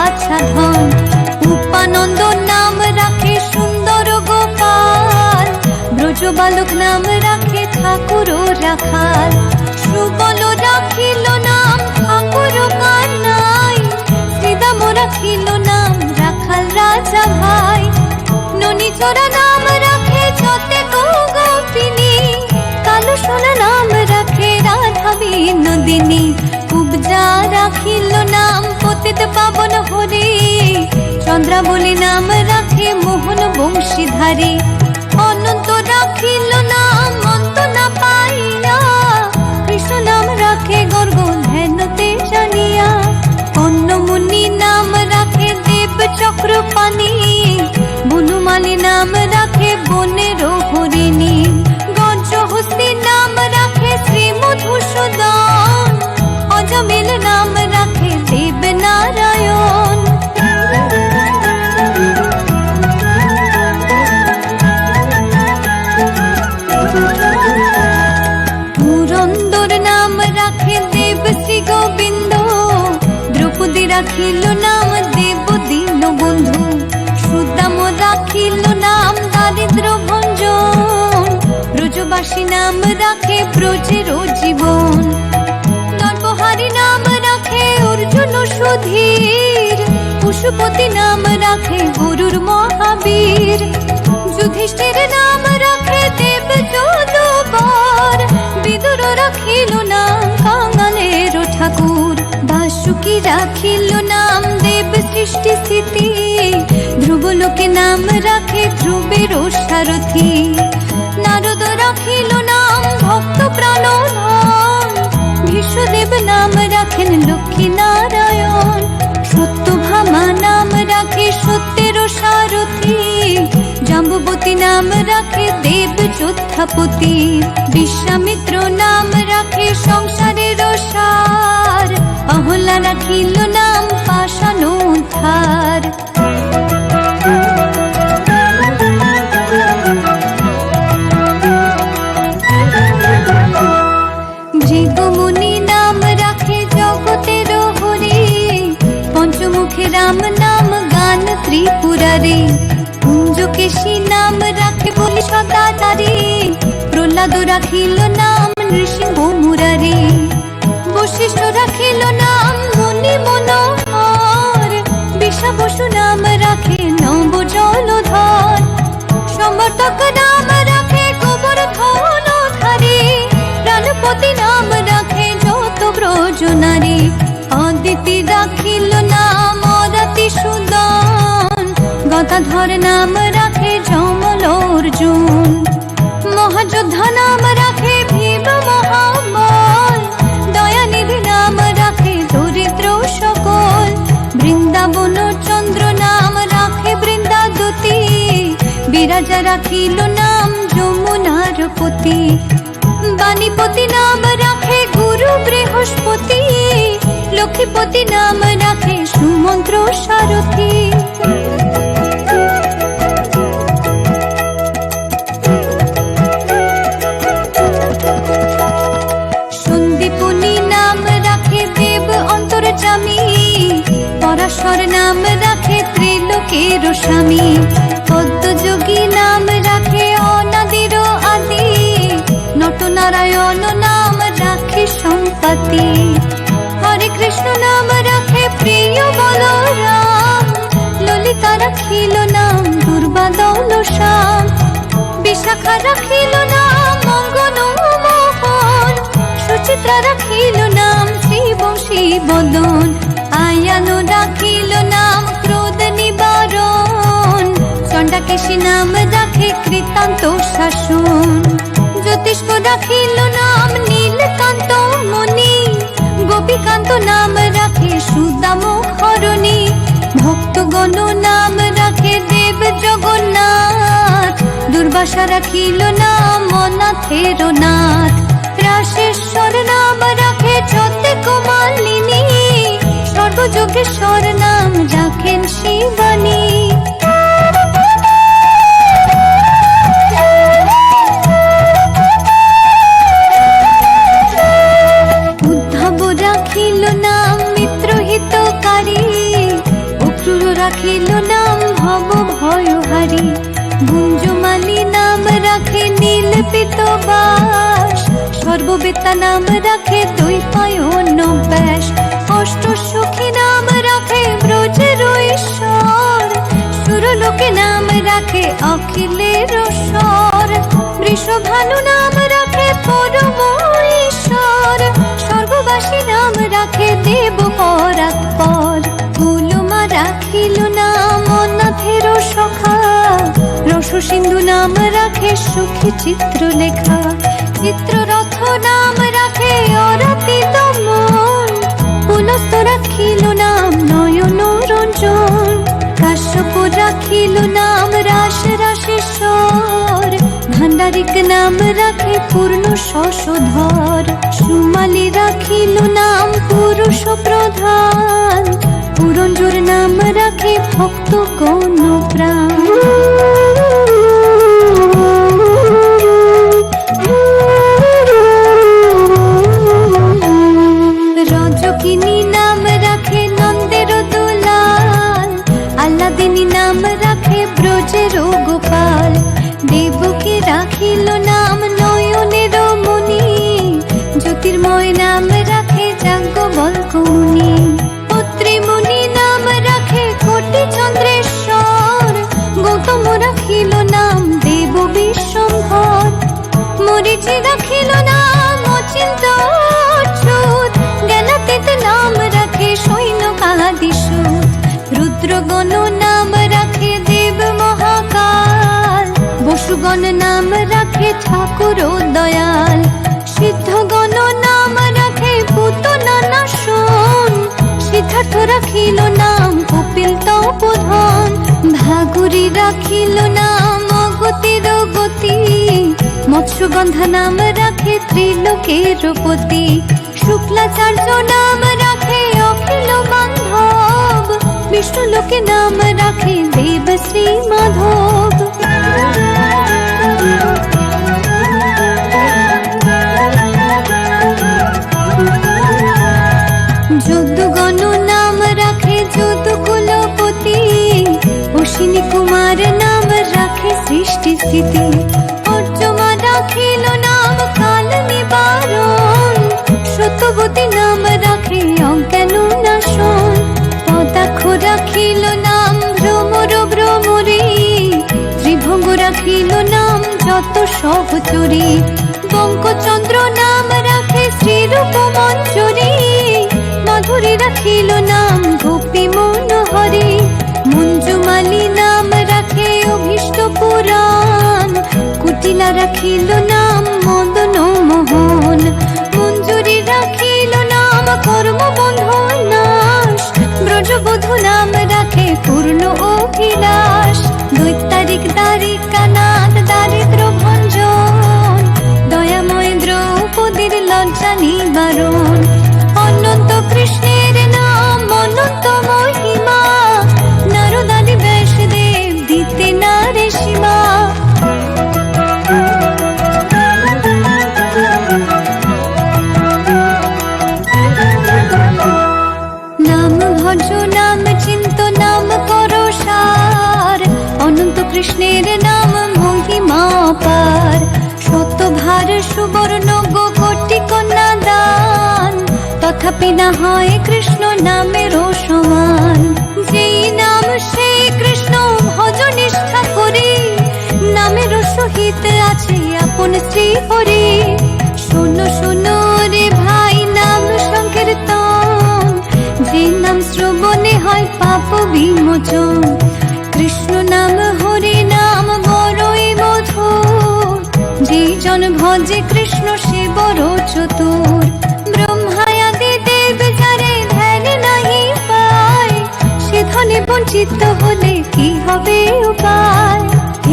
বাছা উপানন্দ নাম রাখে সুন্দর গোপাল। ব্রজ বালক নাম রাখে ঠাকুর রাখাল। সুবল রাখিল নাম ঠাকুর কানাই শ্রীদাম রাখিল নাম রাখাল রাজা ভাই। ননি নাম রাখে যতে গোপিনী কালো সোনা নাম রাখে রাধা বিনোদিনী কুবজা রাখিল নাম পতিত পাবন চন্দ্রাবলী নাম রাখে মোহন বংশীধারী। অনন্ত রাখিল নাম, অন্ত না পাইয়া কৃষ্ণ নাম রাখে গর্গ ধ্যানতে জানিয়া। অন্নমুনি নাম রাখে দেব চক্র পানি বনুমালী নাম রাখে বনের হরিণী। গজহস্তি নাম রাখে শ্রী মধুসূদন। রাখিল নাম দেব দীন বন্ধু। সুদাম রাখিল নাম দারিদ্র ভঞ্জন। ব্রজবাসী নাম রাখে ব্রজের জীবন নরবহারী নাম রাখে অর্জুন সুধীর। পশুপতি নাম রাখে গরুর মহাবীর। যুধিষ্ঠির নাম রাখে দেব যদুবর বাসুকি রাখিল নাম দেব সৃষ্টি স্থিতি? ধ্রুবলোকে নাম রাখে ধ্রুবের সারথী। নারদ রাখিল নাম, ভক্ত প্রাণধন। বিশ্বদেব নাম রাখেন লক্ষ্মী নারায়ণ সত্যভামা নাম রাখে সত্যের সারথী। জাম্বুবতী নাম রাখে দেব যোদ্ধাপতি বিশ্বামিত্র নাম রাখে সংসারের সার। অহলা রাখিল নাম পাশান উদ্ধার ভৃগুমুনি নাম রাখে জগতের হরি, পঞ্চমুখে রাম নাম গান ত্রিপুরারে। কুঞ্জকেশী নাম রাখে বলি সদাচারী প্রহ্লাদ রাখিল নাম নৃসিংহ মুরারে। বশিষ্ঠ রাখিল নাম মুনি মনোহর। বিষা বসু নাম রাখে নব জলধর। সমর্থক নাম রাখে গোবর্ধন ধারী। প্রাণপতি নাম রাখে যত ব্রজ নারী। অদিতি রাখিল নাম অদাতি সুদন। গদাধর নাম রাখে যমল অর্জুন মহাযোদ্ধা নাম রাখে বিরাজা রাখিল নাম যমুনার পতি। বাণীপতি নাম রাখে গুরু বৃহস্পতি। লক্ষ্মীপতি নাম রাখে সুমন্ত্র সারথী। নাম রাখে ত্রিলোকের স্বামী। রাখিল নাম দুর্বাদল শ্যাম বিশাখা রাখিল নাম মঙ্গন মোহন। সুচিত্রা রাখিল নাম শ্রী বদন আয়ানো রাখিল নাম ক্রোধ নিবারণ। চণ্ডাকেশী নাম রাখে কৃতান্ত শাসন। জ্যোতিষ্ক রাখিল নাম নীলকান্ত মণি। গোপীকান্ত নাম রাখে সুদাম ভক্তগণ নাম দুর্বাসা রাখিল না মনাথের নাথ। রাশেশ্বর নাম রাখে ছতে কুমালিনী। সর্বযোগেশ্বর নাম রাখেন শিবানী। নাম রাখে সুখী চিত্র লেখা চিত্ররথ নাম রাখে অরাতি দমন পুলস্ত রাখিল নাম নয়ন রঞ্জন। কাশ্যপ রাখিল নাম রাশেশ্বর ভান্ডারিক নাম রাখে পূর্ণ শশধর। সুমালি রাখিল নাম পুরুষ প্রধান। পুরঞ্জোর নাম রাখে ভক্ত গণ ব্রজের রাখে ঠাকুর দয়াল, সিদ্ধগণ নাম রাখে পুত নানাসন সিদ্ধার্থ রাখিল নাম কপিল তপোধন ভাগুরি রাখিল নাম গতির গতি। মৎস্যগন্ধা নাম রাখে ত্রিলোকের পতি শুক্লাচার্য নাম রাখে অখিল বান্ধব। বিষ্ণু লোকে নাম রাখে দেব শ্রী মাধব। যত সহচরী বঙ্কচন্দ্র নাম রাখে শ্রীরূপ মঞ্জরী মাধুরী রাখিল নাম গোপী মনোহরি। মঞ্জুমালি নাম রাখে অভীষ্ট পুরাণ। কুটিলা রাখিল নিবারণ অনন্ত কৃষ্ণের নাম, অনন্ত মহিমা। নারদাদি ব্যাসদেব দিতে নারে সীমা। নাম ভজ, নাম চিন্ত, নাম করো সার অনন্ত কৃষ্ণের নাম মহিমা পার। শতভার সুবর্ণ গো কোটি কন্যা দান তথাপি না হয় কৃষ্ণ নামের সমান। যেই নাম সেই কৃষ্ণ ভজ নিষ্ঠা করি। নামের সহিত আছে আপন শ্রী হরি শোনো শোনো রে ভাই, নাম সংকীর্তন। যে নাম শ্রবণে হয় পাপ বিমোচন। কৃষ্ণ নাম, হরি নাম জন ভজে কৃষ্ণ বড় চতুর। ব্রহ্মায়াদি দেব যারে ধ্যান নাহি পায়। সে ধনে বঞ্চিত হলে কি হবে উপায়?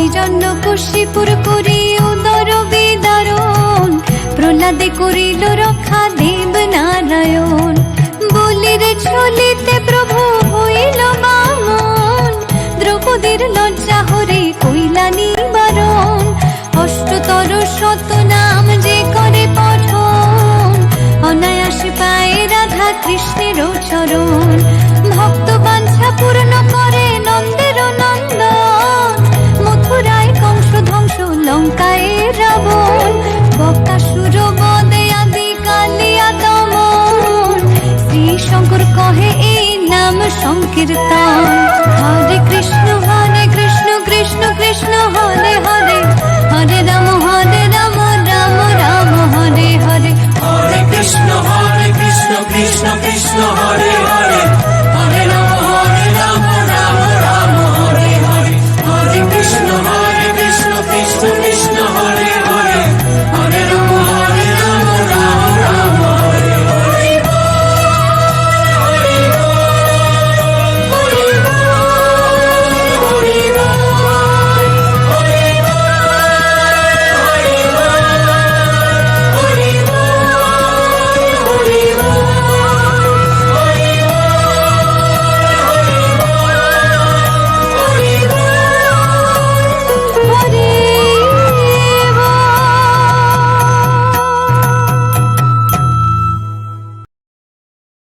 এই জন্য কুশিপুর করি উদর বিদারণ। প্রহ্লাদে করিল রক্ষা দেব নারায়ণ। বলির ছলিতে প্রভু হইল বামন। দ্রৌপদীর লজ্জা হরে অষ্টতর শত নাম যে করে পঠন, অনায়াস পায় রাধা কৃষ্ণের চরণ। ভক্ত বাঞ্ছা পূর্ণ করে নন্দের নন্দন, মথুরায় কংস ধ্বংস, লঙ্কায় রাবণ। বকাসুর বদে আদি কালিয়া দমন শ্রী শঙ্কর কহে এই নাম সংকীর্তন। কৃষ্ণ হরে